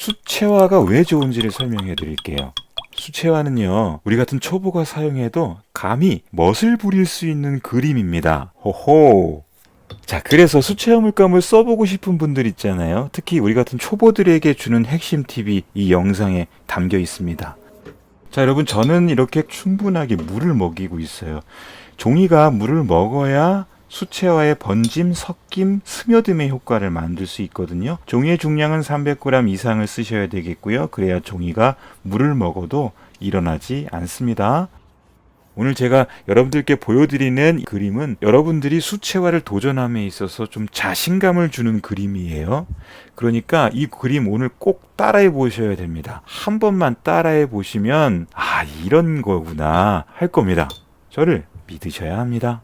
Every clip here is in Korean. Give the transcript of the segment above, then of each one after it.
수채화가 왜 좋은지를 설명해 드릴게요. 수채화는요, 우리 같은 초보가 사용해도 감히 멋을 부릴 수 있는 그림입니다. 호호! 자, 그래서 수채화 물감을 써보고 싶은 분들 있잖아요. 특히 우리 같은 초보들에게 주는 핵심 팁이 이 영상에 담겨 있습니다. 자, 여러분, 저는 이렇게 충분하게 물을 먹이고 있어요. 종이가 물을 먹어야 수채화의 번짐, 섞임, 스며듦의 효과를 만들 수 있거든요. 종이의 중량은 300g 이상을 쓰셔야 되겠고요. 그래야 종이가 물을 먹어도 일어나지 않습니다. 오늘 제가 여러분들께 보여드리는 그림은 여러분들이 수채화를 도전함에 있어서 좀 자신감을 주는 그림이에요. 그러니까 이 그림 오늘 꼭 따라해 보셔야 됩니다. 한 번만 따라해 보시면 아 이런 거구나 할 겁니다. 저를 믿으셔야 합니다.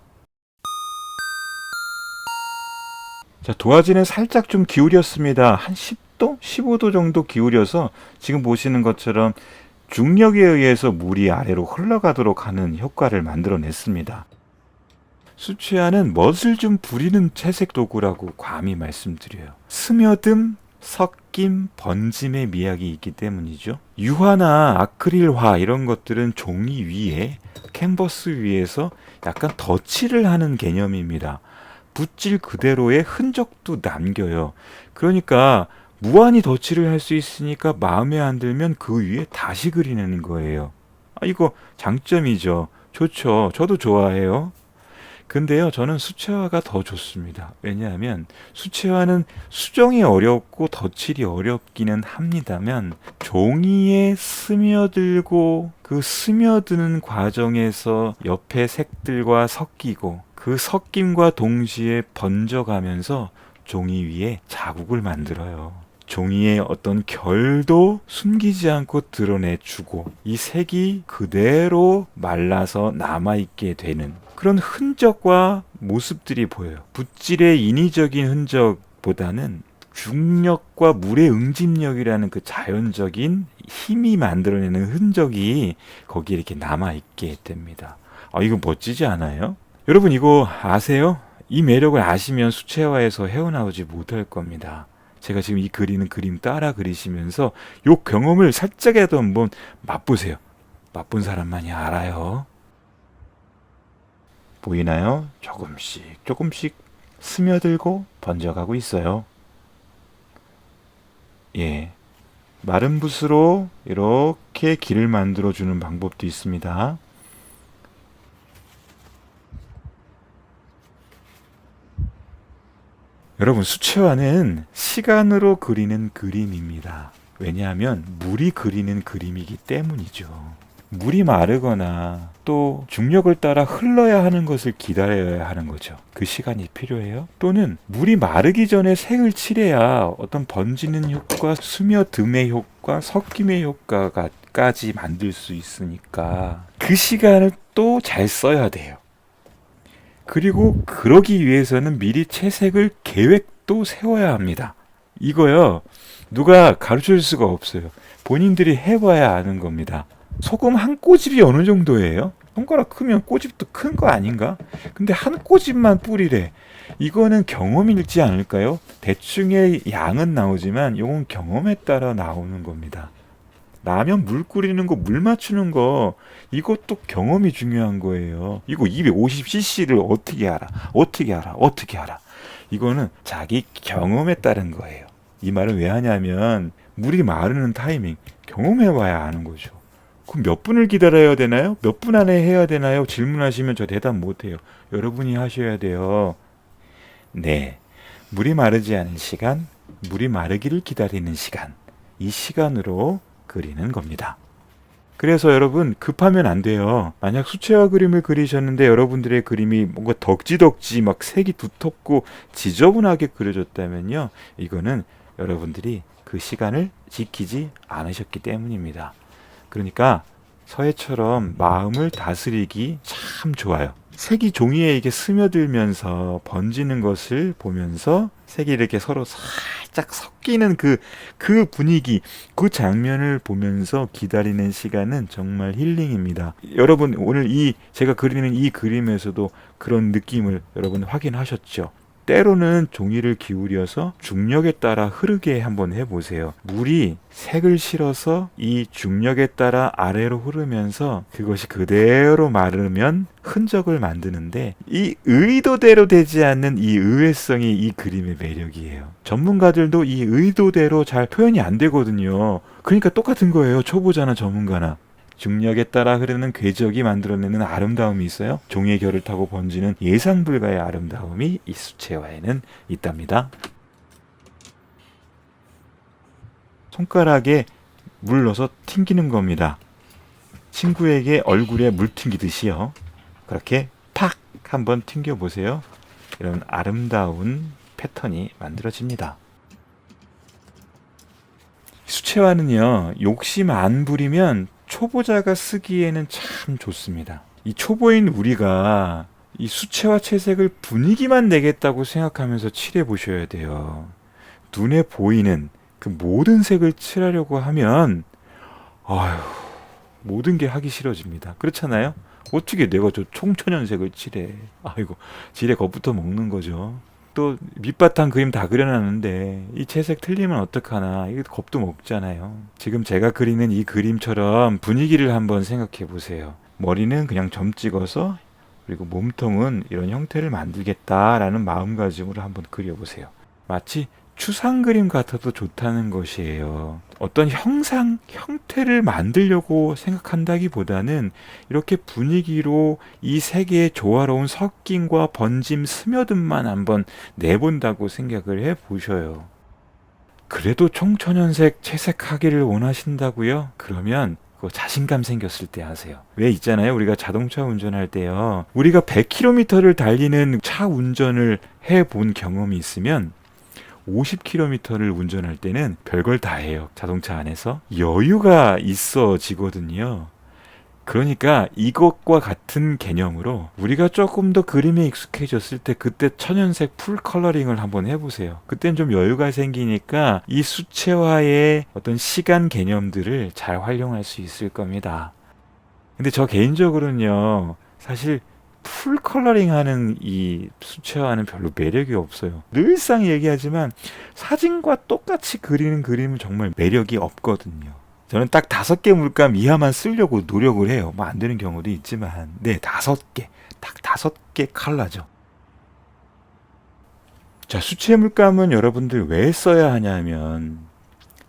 자, 도화지는 살짝 좀 기울였습니다. 한 10도? 15도 정도 기울여서 지금 보시는 것처럼 중력에 의해서 물이 아래로 흘러가도록 하는 효과를 만들어냈습니다. 수채화는 멋을 좀 부리는 채색 도구라고 감히 말씀드려요. 스며듦, 섞임, 번짐의 미학이 있기 때문이죠. 유화나 아크릴화 이런 것들은 종이 위에 캔버스 위에서 약간 덧칠을 하는 개념입니다. 붓질 그대로의 흔적도 남겨요. 그러니까 무한히 덧칠을 할 수 있으니까 마음에 안 들면 그 위에 다시 그리는 거예요. 아, 이거 장점이죠. 좋죠. 저도 좋아해요. 근데요, 저는 수채화가 더 좋습니다. 왜냐하면 수채화는 수정이 어렵고 덧칠이 어렵기는 합니다만 종이에 스며들고 그 스며드는 과정에서 옆에 색들과 섞이고 그 섞임과 동시에 번져가면서 종이 위에 자국을 만들어요. 종이의 어떤 결도 숨기지 않고 드러내주고 이 색이 그대로 말라서 남아있게 되는 그런 흔적과 모습들이 보여요. 붓질의 인위적인 흔적보다는 중력과 물의 응집력이라는 그 자연적인 힘이 만들어내는 흔적이 거기에 이렇게 남아있게 됩니다. 아, 이거 멋지지 않아요? 여러분 이거 아세요? 이 매력을 아시면 수채화에서 헤어나오지 못할 겁니다. 제가 지금 이 그리는 그림 따라 그리시면서 요 경험을 살짝이라도 한번 맛보세요. 맛본 사람만이 알아요. 보이나요? 조금씩 조금씩 스며들고 번져가고 있어요. 예. 마른 붓으로 이렇게 길을 만들어 주는 방법도 있습니다. 여러분 수채화는 시간으로 그리는 그림입니다. 왜냐하면 물이 그리는 그림이기 때문이죠. 물이 마르거나 또 중력을 따라 흘러야 하는 것을 기다려야 하는 거죠. 그 시간이 필요해요. 또는 물이 마르기 전에 색을 칠해야 어떤 번지는 효과, 스며듦의 효과, 섞임의 효과까지 만들 수 있으니까 그 시간을 또 잘 써야 돼요. 그리고 그러기 위해서는 미리 채색을 계획도 세워야 합니다. 이거요, 누가 가르쳐 줄 수가 없어요. 본인들이 해봐야 아는 겁니다. 소금 한 꼬집이 어느 정도예요? 손가락 크면 꼬집도 큰 거 아닌가? 근데 한 꼬집만 뿌리래. 이거는 경험일지 않을까요? 대충의 양은 나오지만 이건 경험에 따라 나오는 겁니다. 라면 물 끓이는 거, 물 맞추는 거, 이것도 경험이 중요한 거예요. 이거 250cc를 어떻게 알아? 어떻게 알아? 어떻게 알아? 이거는 자기 경험에 따른 거예요. 이 말을 왜 하냐면, 물이 마르는 타이밍, 경험해 봐야 아는 거죠. 그럼 몇 분을 기다려야 되나요? 몇 분 안에 해야 되나요? 질문하시면 저 대답 못 해요. 여러분이 하셔야 돼요. 네. 물이 마르지 않은 시간, 물이 마르기를 기다리는 시간. 이 시간으로 그리는 겁니다. 그래서 여러분 급하면 안 돼요. 만약 수채화 그림을 그리셨는데 여러분들의 그림이 뭔가 덕지덕지 막 색이 두텁고 지저분하게 그려졌다면요. 이거는 여러분들이 그 시간을 지키지 않으셨기 때문입니다. 그러니까 서해처럼 마음을 다스리기 참 좋아요. 색이 종이에 이게 스며들면서 번지는 것을 보면서 색이 이렇게 서로 살 짝 섞이는 그, 그 분위기, 그 장면을 보면서 기다리는 시간은 정말 힐링입니다. 여러분, 오늘 이, 제가 그리는 이 그림에서도 그런 느낌을 여러분 확인하셨죠? 때로는 종이를 기울여서 중력에 따라 흐르게 한번 해보세요. 물이 색을 실어서 이 중력에 따라 아래로 흐르면서 그것이 그대로 마르면 흔적을 만드는데 이 의도대로 되지 않는 이 의외성이 이 그림의 매력이에요. 전문가들도 이 의도대로 잘 표현이 안 되거든요. 그러니까 똑같은 거예요. 초보자나 전문가나. 중력에 따라 흐르는 궤적이 만들어내는 아름다움이 있어요. 종이의 결을 타고 번지는 예상 불가의 아름다움이 이 수채화에는 있답니다. 손가락에 물 넣어서 튕기는 겁니다. 친구에게 얼굴에 물 튕기듯이요. 그렇게 탁 한번 튕겨 보세요. 이런 아름다운 패턴이 만들어집니다. 수채화는요, 욕심 안 부리면 초보자가 쓰기에는 참 좋습니다. 이 초보인 우리가 이 수채화 채색을 분위기만 내겠다고 생각하면서 칠해 보셔야 돼요. 눈에 보이는 그 모든 색을 칠하려고 하면, 아휴, 모든 게 하기 싫어집니다. 그렇잖아요? 어떻게 내가 저 총천연색을 칠해. 아이고, 지레 겁부터 먹는 거죠. 또 밑바탕 그림 다 그려놨는데 이 채색 틀리면 어떡하나 이게 겁도 먹잖아요. 지금 제가 그리는 이 그림처럼 분위기를 한번 생각해 보세요. 머리는 그냥 점 찍어서 그리고 몸통은 이런 형태를 만들겠다라는 마음가짐으로 한번 그려보세요. 마치 추상 그림 같아도 좋다는 것이에요. 어떤 형상, 형태를 만들려고 생각한다기 보다는 이렇게 분위기로 이 세계의 조화로운 섞임과 번짐, 스며듦만 한번 내본다고 생각을 해 보셔요. 그래도 총천연색 채색하기를 원하신다고요? 그러면 그 자신감 생겼을 때 하세요. 왜 있잖아요. 우리가 자동차 운전할 때요. 우리가 100km를 달리는 차 운전을 해 본 경험이 있으면 50km를 운전할 때는 별걸 다 해요. 자동차 안에서. 여유가 있어지거든요. 그러니까 이것과 같은 개념으로 우리가 조금 더 그림에 익숙해졌을 때 그때 천연색 풀 컬러링을 한번 해보세요. 그땐 좀 여유가 생기니까 이 수채화의 어떤 시간 개념들을 잘 활용할 수 있을 겁니다. 근데 저 개인적으로는요, 사실 풀 컬러링 하는 이 수채화는 별로 매력이 없어요. 늘상 얘기하지만 사진과 똑같이 그리는 그림은 정말 매력이 없거든요. 저는 딱 다섯 개 물감 이하만 쓰려고 노력을 해요. 뭐 안 되는 경우도 있지만, 네, 다섯 개. 딱 다섯 개 칼라죠. 자, 수채 물감은 여러분들 왜 써야 하냐면,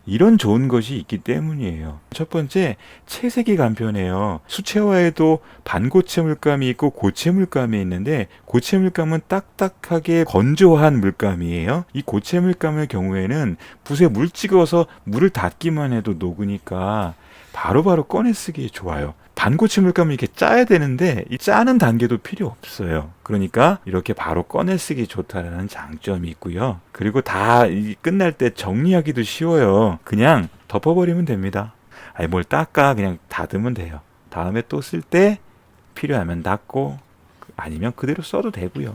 이런 좋은 것이 있기 때문이에요. 첫 번째, 채색이 간편해요. 수채화에도 반고체 물감이 있고 고체 물감이 있는데 고체 물감은 딱딱하게 건조한 물감이에요. 이 고체 물감의 경우에는 붓에 물 찍어서 물을 닿기만 해도 녹으니까 바로바로 꺼내 쓰기 좋아요. 반고체 물감을 이렇게 짜야 되는데 이 짜는 단계도 필요 없어요. 그러니까 이렇게 바로 꺼내 쓰기 좋다라는 장점이 있고요. 그리고 다 끝날 때 정리하기도 쉬워요. 그냥 덮어버리면 됩니다. 아니 뭘 닦아 그냥 닫으면 돼요. 다음에 또 쓸 때 필요하면 닫고 아니면 그대로 써도 되고요.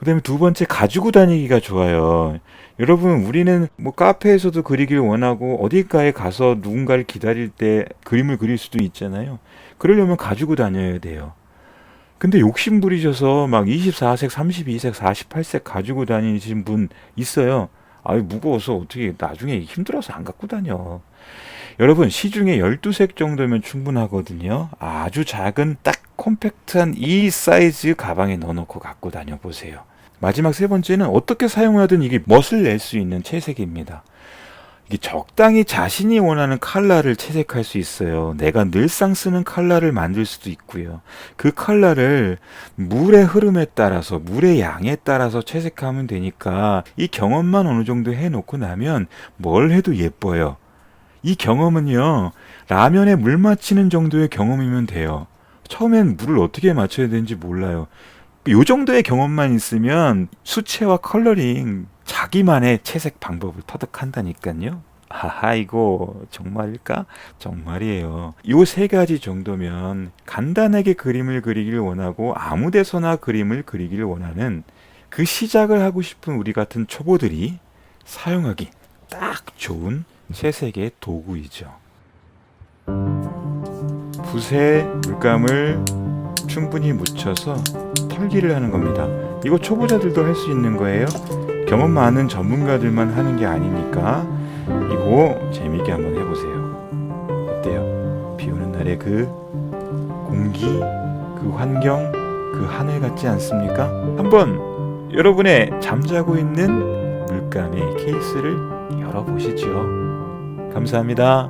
그 다음에 두 번째 가지고 다니기가 좋아요. 여러분 우리는 뭐 카페에서도 그리길 원하고 어디가에 가서 누군가를 기다릴 때 그림을 그릴 수도 있잖아요. 그러려면 가지고 다녀야 돼요. 근데 욕심 부리셔서 막 24색, 32색, 48색 가지고 다니신 분 있어요. 아유 무거워서 어떻게 나중에 힘들어서 안 갖고 다녀. 여러분 시중에 12색 정도면 충분하거든요. 아주 작은 딱 콤팩트한 이 사이즈 가방에 넣어놓고 갖고 다녀 보세요. 마지막 세 번째는 어떻게 사용하든 이게 멋을 낼 수 있는 채색입니다. 이게 적당히 자신이 원하는 컬러를 채색할 수 있어요. 내가 늘상 쓰는 컬러를 만들 수도 있고요. 그 컬러를 물의 흐름에 따라서, 물의 양에 따라서 채색하면 되니까 이 경험만 어느 정도 해놓고 나면 뭘 해도 예뻐요. 이 경험은요, 라면에 물 맞히는 정도의 경험이면 돼요. 처음엔 물을 어떻게 맞춰야 되는지 몰라요. 요 정도의 경험만 있으면 수채화 컬러링 자기만의 채색 방법을 터득한다니까요. 하하 이거 정말일까? 정말이에요. 요 세 가지 정도면 간단하게 그림을 그리길 원하고 아무 데서나 그림을 그리길 원하는 그 시작을 하고 싶은 우리 같은 초보들이 사용하기 딱 좋은 채색의 도구이죠. 붓에 물감을 충분히 묻혀서 설계를 하는 겁니다. 이거 초보자들도 할 수 있는 거예요. 경험 많은 전문가들만 하는 게 아니니까 이거 재미있게 한번 해보세요. 어때요? 비 오는 날의 그 공기, 그 환경, 그 하늘 같지 않습니까? 한번 여러분의 잠자고 있는 물감의 케이스를 열어보시죠. 감사합니다.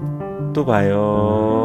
또 봐요.